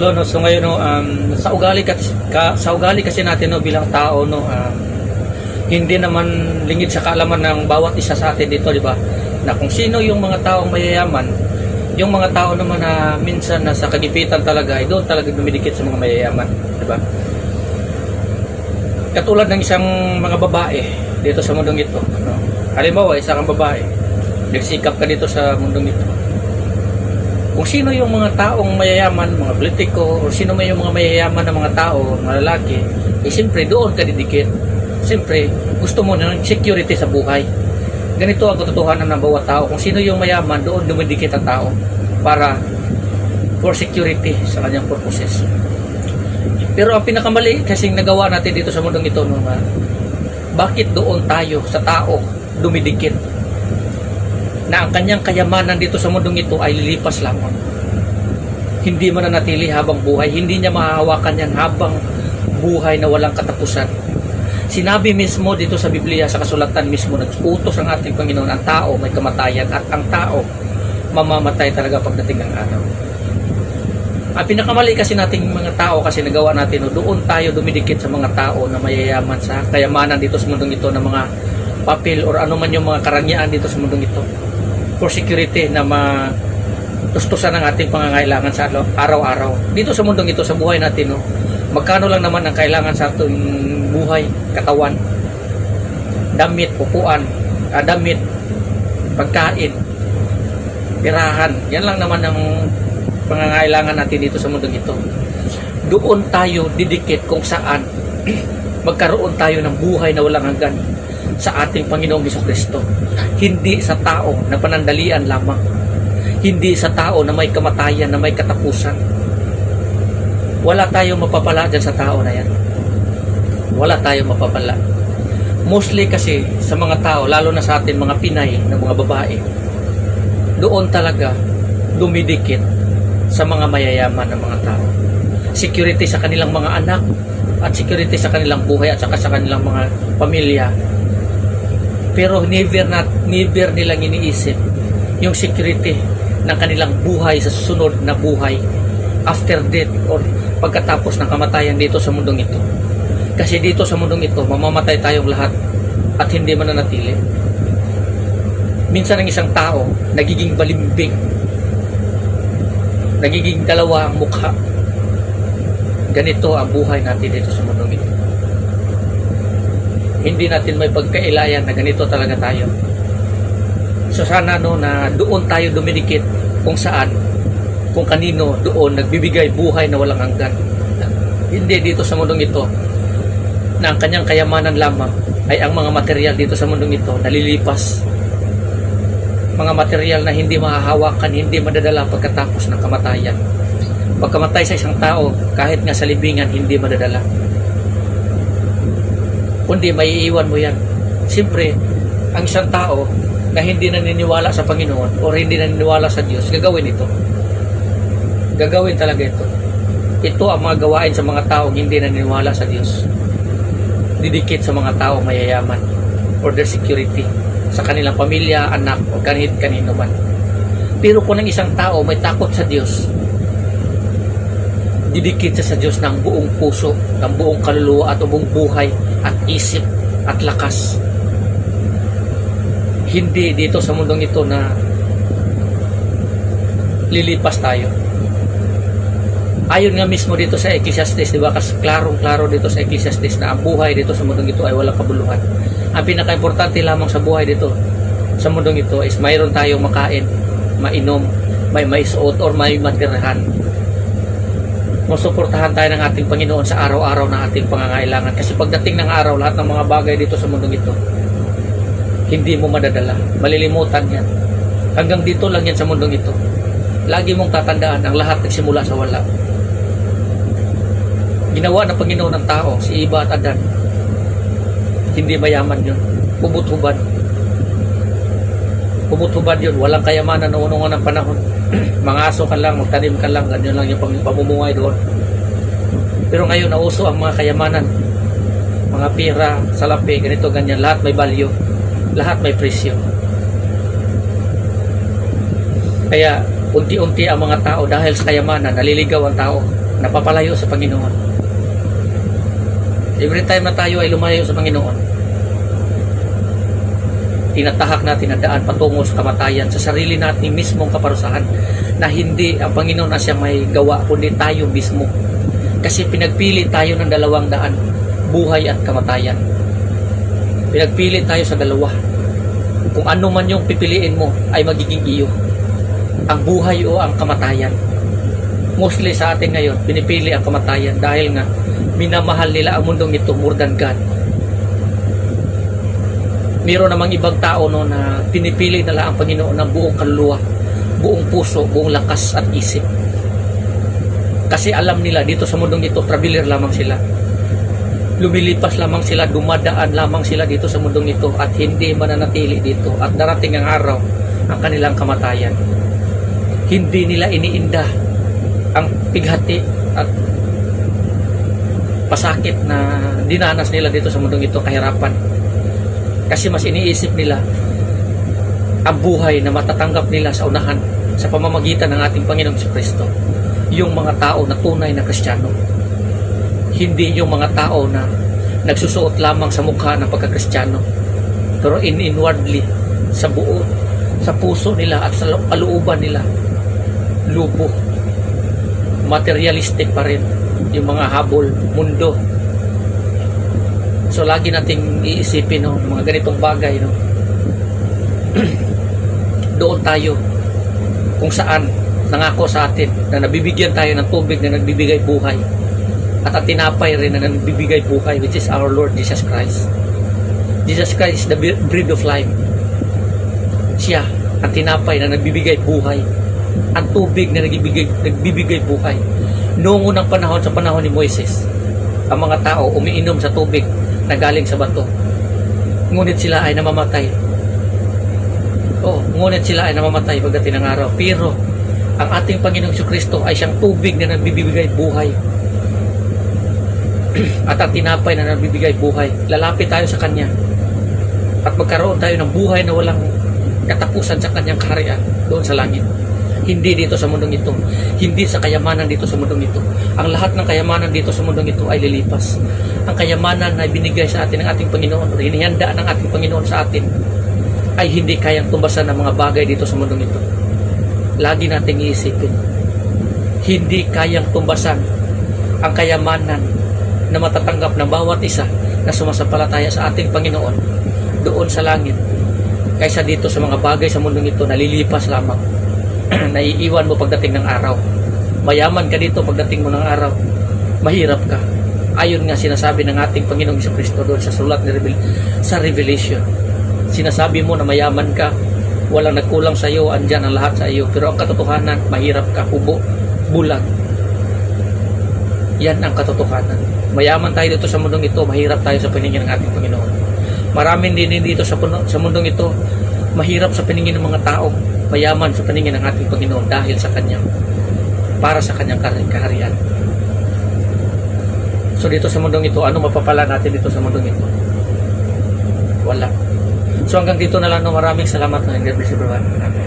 Lo, no, so ngayon no, um, sa ugali kasi, ka, sa ugali kasi natin no bilang tao no um, hindi naman lingid sa kaalaman ng bawat isa sa atin dito, di ba? Na kung sino yung mga taong mayayaman, yung mga tao naman na minsan nasa kagipitan talaga, ay doon talaga dumidikit sa mga mayayaman, di ba? Katulad ng isang mga babae dito sa mundong ito. No? Halimbawa, isa kang babae, nagsikap ka dito sa mundong ito kung sino yung mga taong mayayaman, mga politiko, o sino may yung mga mayayaman na mga tao, mga lalaki, eh siyempre doon ka didikit. Siyempre, gusto mo ng security sa buhay. Ganito ang katotohanan ng bawat tao. Kung sino yung mayaman, doon dumidikit ang tao para for security sa kanyang purposes. Pero ang pinakamali kasing nagawa natin dito sa mundong ito, no, bakit doon tayo sa tao dumidikit? Na ang kanyang kayamanan dito sa mundong ito ay lilipas lamang. Hindi mananatili habang buhay, hindi niya mahahawakan yan habang buhay na walang katapusan. Sinabi mismo dito sa Biblia, sa kasulatan mismo, nag-utos ang ating Panginoon, ang tao may kamatayan at ang tao mamamatay talaga pagdating ng araw. Ang pinakamali kasi nating mga tao kasi nagawa natin, no, doon tayo dumidikit sa mga tao na mayayaman sa kayamanan dito sa mundong ito ng mga papel or ano man yung mga karangyaan dito sa mundong ito for security na matustusan ang ating pangangailangan sa araw-araw. Dito sa mundong ito, sa buhay natin, no, magkano lang naman ang kailangan sa ating buhay, katawan, damit, upuan, ah, damit, pagkain, pirahan. Yan lang naman ang pangangailangan natin dito sa mundong ito. Doon tayo didikit kung saan magkaroon tayo ng buhay na walang hanggan sa ating Panginoong Hesus Kristo. Hindi sa tao na panandalian lamang. Hindi sa tao na may kamatayan, na may katapusan. Wala tayong mapapala dyan sa tao na yan. Wala tayong mapapala. Mostly kasi sa mga tao, lalo na sa atin mga Pinay na mga babae, doon talaga dumidikit sa mga mayayaman ng mga tao. Security sa kanilang mga anak at security sa kanilang buhay at saka sa kanilang mga pamilya pero never na never nilang iniisip yung security ng kanilang buhay sa susunod na buhay after death or pagkatapos ng kamatayan dito sa mundong ito. Kasi dito sa mundong ito, mamamatay tayong lahat at hindi mananatili. Minsan ang isang tao, nagiging balimbing. Nagiging dalawa ang mukha. Ganito ang buhay natin dito sa mundong ito hindi natin may pagkailayan na ganito talaga tayo. So sana no na doon tayo dumidikit kung saan, kung kanino doon nagbibigay buhay na walang hanggan. Hindi dito sa mundong ito na ang kanyang kayamanan lamang ay ang mga material dito sa mundong ito nalilipas. Mga material na hindi mahahawakan, hindi madadala pagkatapos ng kamatayan. Pagkamatay sa isang tao, kahit nga sa libingan, hindi madadala kundi may iiwan mo yan. Siyempre, ang isang tao na hindi naniniwala sa Panginoon o hindi naniniwala sa Diyos, gagawin ito. Gagawin talaga ito. Ito ang mga gawain sa mga tao hindi naniniwala sa Diyos. Didikit sa mga tao mayayaman for their security sa kanilang pamilya, anak, o kanit kanino man. Pero kung ang isang tao may takot sa Diyos, didikit siya sa Diyos ng buong puso, ng buong kaluluwa at buong buhay at isip at lakas. Hindi dito sa mundong ito na lilipas tayo. Ayon nga mismo dito sa Ecclesiastes, di ba? Kasi klarong-klaro dito sa Ecclesiastes na ang buhay dito sa mundong ito ay walang kabuluhan. Ang pinaka-importante lamang sa buhay dito sa mundong ito is mayroon tayong makain, mainom, may maisuot or may matirahan masuportahan tayo ng ating Panginoon sa araw-araw na ating pangangailangan. Kasi pagdating ng araw, lahat ng mga bagay dito sa mundong ito, hindi mo madadala. Malilimutan yan. Hanggang dito lang yan sa mundong ito. Lagi mong tatandaan, ang lahat nagsimula sa wala. Ginawa ng Panginoon ng tao, si Iba at Adan. Hindi mayaman yun. Hubot-hubad. Hubot-hubad yun. Walang kayamanan noong unang panahon mga aso ka lang, magtanim ka lang, ganyan lang yung pam- pamumuhay doon. Pero ngayon, nauso ang mga kayamanan. Mga pira, salapi, ganito, ganyan. Lahat may value. Lahat may presyo. Kaya, unti-unti ang mga tao dahil sa kayamanan, naliligaw ang tao. napapalayo sa Panginoon. Every time na tayo ay lumayo sa Panginoon, tinatahak natin ang daan patungo sa kamatayan sa sarili natin mismong kaparusahan na hindi ang Panginoon na siya may gawa kundi tayo mismo. Kasi pinagpili tayo ng dalawang daan buhay at kamatayan. Pinagpili tayo sa dalawa. Kung ano man yung pipiliin mo ay magiging iyo. Ang buhay o ang kamatayan. Mostly sa atin ngayon pinipili ang kamatayan dahil nga minamahal nila ang mundong ito more than God Meron namang ibang tao no na pinipili nila ang Panginoon ng buong kaluluwa, buong puso, buong lakas at isip. Kasi alam nila dito sa mundong ito, traveler lamang sila. Lumilipas lamang sila, dumadaan lamang sila dito sa mundong ito at hindi mananatili dito at darating ang araw ang kanilang kamatayan. Hindi nila iniinda ang pighati at pasakit na dinanas nila dito sa mundong ito, kahirapan kasi mas iniisip nila ang buhay na matatanggap nila sa unahan sa pamamagitan ng ating Panginoong si Kristo. Yung mga tao na tunay na Kristiyano. Hindi yung mga tao na nagsusuot lamang sa mukha ng pagkakristyano. Pero in inwardly, sa buo, sa puso nila at sa kalooban nila, lubo. Materialistic pa rin yung mga habol, mundo, So lagi nating iisipin no, mga ganitong bagay no. Doon tayo kung saan nangako sa atin na nabibigyan tayo ng tubig na nagbibigay buhay at ang tinapay rin na nagbibigay buhay which is our Lord Jesus Christ. Jesus Christ is the bread of life. Siya ang tinapay na nagbibigay buhay. Ang tubig na nagbibigay, nagbibigay buhay. Noong unang panahon sa panahon ni Moises, ang mga tao umiinom sa tubig na galing sa bato. Ngunit sila ay namamatay. Oo, ngunit sila ay namamatay pagdating ng araw. Pero ang ating Panginoong Kristo ay siyang tubig na nagbibigay buhay. At ang tinapay na nagbibigay buhay. Lalapit tayo sa Kanya. At magkaroon tayo ng buhay na walang katapusan sa Kanyang kaharian doon sa langit. Hindi dito sa mundong ito. Hindi sa kayamanan dito sa mundong ito. Ang lahat ng kayamanan dito sa mundong ito ay lilipas. Ang kayamanan na binigay sa atin ng ating Panginoon, o hinihanda ng ating Panginoon sa atin, ay hindi kayang tumbasan ng mga bagay dito sa mundong ito. Lagi nating iisipin, hindi kayang tumbasan ang kayamanan na matatanggap ng bawat isa na sumasampalataya sa ating Panginoon doon sa langit kaysa dito sa mga bagay sa mundong ito na lilipas lamang naiiwan mo pagdating ng araw. Mayaman ka dito pagdating mo ng araw. Mahirap ka. Ayon nga sinasabi ng ating Panginoong Kristo doon sa sulat ni Revel sa Revelation. Sinasabi mo na mayaman ka, walang nagkulang sa iyo, andyan ang lahat sa iyo. Pero ang katotohanan, mahirap ka, hubo, bulag. Yan ang katotohanan. Mayaman tayo dito sa mundong ito, mahirap tayo sa paningin ng ating Panginoon. Maraming din dito sa, sa mundong ito, mahirap sa paningin ng mga tao mayaman sa paningin ng ating Panginoon dahil sa Kanya para sa Kanyang kaharian. So dito sa mundong ito, ano mapapala natin dito sa mundong ito? Wala. So hanggang dito na lang, no, maraming salamat na God bless everyone. Amen.